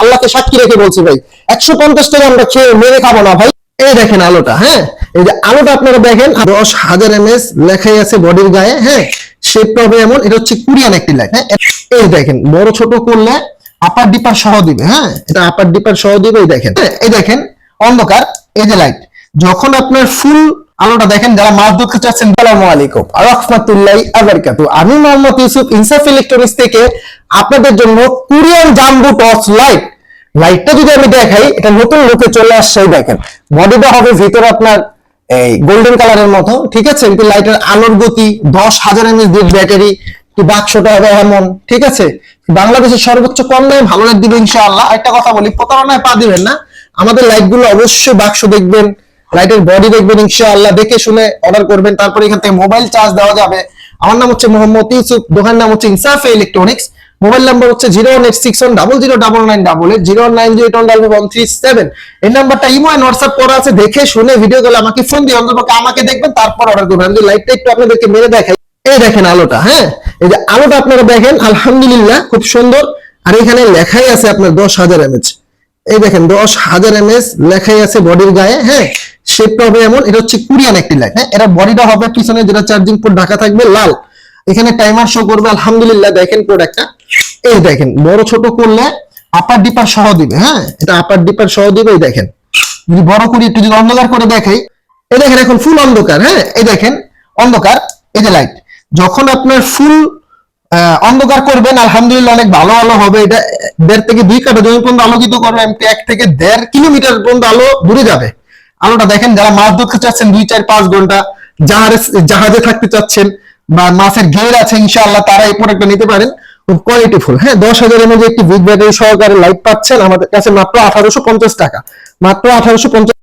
আল্লাহকে সাক্ষী রেখে বলছি ভাই একশো পঞ্চাশ টাকা আমরা খেয়ে মেরে খাব না ভাই। এই দেখেন আলোটা হ্যাঁ? এই যে আলোটা আপনারা দেখেন দশ হাজার এমএস লেখাই আছে বডির গায়ে হ্যাঁ? শেপটা হবে এমন এটা হচ্ছে কুরিয়ান একটি লাইট হ্যাঁ? এই দেখেন বড় ছোট করলে আপার ডিপার সহ দিবে হ্যাঁ? এটা আপার ডিপার সহ দিবে এই দেখেন হ্যাঁ, এই দেখেন অন্ধকার এই যে লাইট যখন আপনার ফুল আলোটা দেখেন, যারা মাছ ধরতে চাচ্ছেন সালামু আলাইকুম। রহমাতুল্লাহ আবারকাতু আমি মোহাম্মদ ইউসুফ ইনসাফ ইলেকট্রনিক্স থেকে আপনাদের জন্য কোরিয়ান জাম্বু টর্চ লাইট। লাইটটা যদি আমি দেখাই, এটা নতুন লুকে চলে আসছে দেখেন। বডিটা হবে ভিতরে আপনার এই গোল্ডেন কালারের মতো, ঠিক আছে? কিন্তু লাইটের আলোর গতি দশ হাজার এমএস দিয়ে ব্যাটারি কি বাক্সটা হবে এমন, ঠিক আছে? বাংলাদেশের সর্বোচ্চ কম দামে ভালো লাইট দিবে, ইনশাআল্লাহ। একটা কথা বলি, প্রতারণায় পা দিবেন না। আমাদের লাইটগুলো অবশ্যই বাক্স দেখবেন লাইটের বডি দেখবেন ইনশাআল্লাহ, দেখে শুনে অর্ডার করবেন। তারপরে এখান থেকে মোবাইল চার্জ দেওয়া যাবে। আমার নাম হচ্ছে মোহাম্মদ ইউসুফ, দোকান নাম হচ্ছে ইনসাফ ইলেকট্রনিক্স মোবাইল নাম্বার হচ্ছে zero one eight six one double zero double nine double eight zero nine zero one double one three seven এই নাম্বারটা ইমো এন্ড হোয়াটসঅ্যাপ করা আছে, দেখে শুনে ভিডিও গুলো আমাকে ফোন দিয়ে অন্তত আমাকে দেখবেন, তারপর অর্ডার করবেন। আমি লাইটটা একটু আপনাদেরকে মেরে দেখাই। এই দেখেন আলোটা হ্যাঁ? এই যে আলোটা আপনারা দেখেন, আলহামদুলিল্লাহ, খুব সুন্দর। আর এখানে লেখাই আছে আপনার দশ হাজার এমএচ এই দেখেন, দশ হাজার এমএস লেখাই আছে বডির গায়ে হ্যাঁ? শেপটা হবে এমন, এটা হচ্ছে কুরিয়ান একটি লাইট হ্যাঁ? এটা বডিটা হবে পিছনে, যেটা চার্জিং পোর্ট ঢাকা থাকবে, লাল। এখানে টাইমার শো করবে, আলহামদুলিল্লাহ, দেখেন প্রোডাক্টটা এই দেখেন, বড় ছোট করলে আপার ডিপার সহ দিবে হ্যাঁ? এটা আপার ডিপার সহ দিবে, এই দেখেন। যদি বড় করি, একটু যদি অন্ধকার করে দেখাই, এই দেখেন, এখন ফুল অন্ধকার হ্যাঁ? এই দেখেন, অন্ধকার, এই যে লাইট যখন আপনার ফুল অন্ধকার করবেন, আলহামদুলিল্লাহ, অনেক ভালো আলো হবে। এটা দেড় থেকে দুই কাটা জমি পর্যন্ত আলোকিত করবে এক থেকে দেড় কিলোমিটার পর্যন্ত আলো দূরে যাবে। আলোটা দেখেন, যারা মাছ ধরতে চাচ্ছেন, দুই, চার, পাঁচ ঘণ্টা জাহাজে জাহাজে থাকতে চাচ্ছেন বা মাছের ঘের আছে, ইনশাআল্লাহ তারা এই প্রোডাক্টটা নিতে পারেন। কোয়ালিটি ফুল হ্যাঁ? দশ হাজার এমএজ একটি বিগ ব্যাটারি সহকারে লাইট পাচ্ছেন। আমাদের কাছে মাত্র আঠারোশো পঞ্চাশ টাকা। মাত্র আঠারোশো পঞ্চাশ,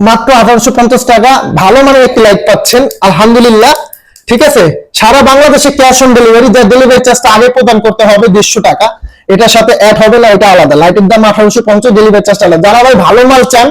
মাত্র আঠারোশো পঞ্চাশ টাকা। ভালো মানের একটি লাইট পাচ্ছেন, আলহামদুলিল্লাহ। ঠিক আছে? সারা বাংলাদেশে ক্যাশ অন ডেলিভারি যার ডেলিভারি চার্জটা আগে প্রদান করতে হবে দেড়শো টাকা। এটার সাথে অ্যাড হবে না, এটা আলাদা। লাইটের দাম আঠারোশো পঞ্চাশ ডেলিভারি চার্জ আলাদা। যারা ভাই ভালো মাল চান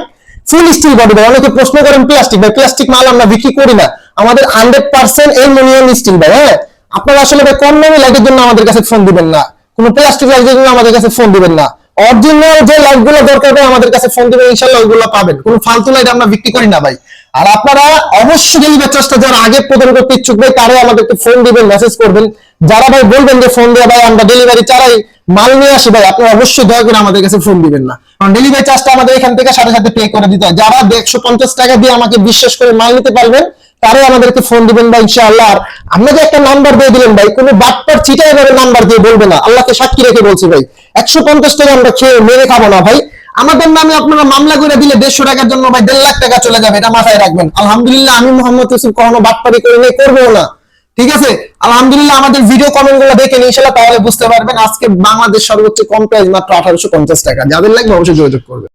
ফুল স্টিল বডি ভাই অনেকে প্রশ্ন করেন, প্লাস্টিক ভাই, প্লাস্টিক মাল আমরা বিক্রি করি না। আমাদের হান্ড্রেড পার্সেন্ট অ্যালুমিনিয়াম স্টিল ভাই হ্যাঁ? আপনারা আসলে ভাই কম দামে লাইটের জন্য আমাদের কাছে ফোন দিবেন না। কোনো প্লাস্টিক লাইটের জন্য আমাদের কাছে ফোন দিবেন না। অরিজিনাল যে লাইটগুলো দরকার হবে আমাদের কাছে ফোন দিবেন ইনশাল্লাহ ওইগুলো পাবেন। কোনো ফালতু লাইট আমরা বিক্রি করি না ভাই। আর আপনারা অবশ্যই ডেলিভারি চার্জটা যারা আগে প্রদান করতে ইচ্ছুক ভাই, তারাই আমাদেরকে ফোন দিবেন মেসেজ করবেন। যারা ভাই বলবেন যে ফোন দেওয়া ভাই, আমরা ডেলিভারি চালাই, মাল নিয়ে আসি ভাই, আপনারা অবশ্যই দয়া করে আমাদের কাছে ফোন দিবেন না। ডেলিভারি চার্জটা আমাদের এখান থেকে সাথে সাথে পে করে দিতে হয়। যারা একশো পঞ্চাশ টাকা দিয়ে আমাকে বিশ্বাস করে মাল নিতে পারবেন তারাই আমাদেরকে ফোন দিবেন ভাই ইনশাআল্লাহ। আর আপনাকে একটা নাম্বার দিয়ে দিলেন ভাই, কোনো বাটপার চিটাই ভাবে নাম্বার দিয়ে বলবে না। আল্লাহকে সাক্ষী রেখে বলছি ভাই, একশো পঞ্চাশ টাকা আমরা খেয়ে মেরে খাব না ভাই। আমাদের নামে আপনারা মামলা করে দিলে দেড়শো টাকার জন্য ভাই দেড় লাখ টাকা চলে যাবে, এটা মাথায় রাখবেন। আলহামদুলিল্লাহ আমি মোহাম্মদ ইউসুফ কখনো বাটপারি করে নেই করব না। ঠিক আছে? আলহামদুলিল্লাহ আমাদের ভিডিও কমেন্টগুলো দেখে ইনশাল্লাহ তাহলে বুঝতে পারবেন আজকে বাংলাদেশ সর্বোচ্চ কম প্রাইস মাত্র আঠারোশো পঞ্চাশ টাকা। যাদের লাগবে অবশ্যই যোগাযোগ করবে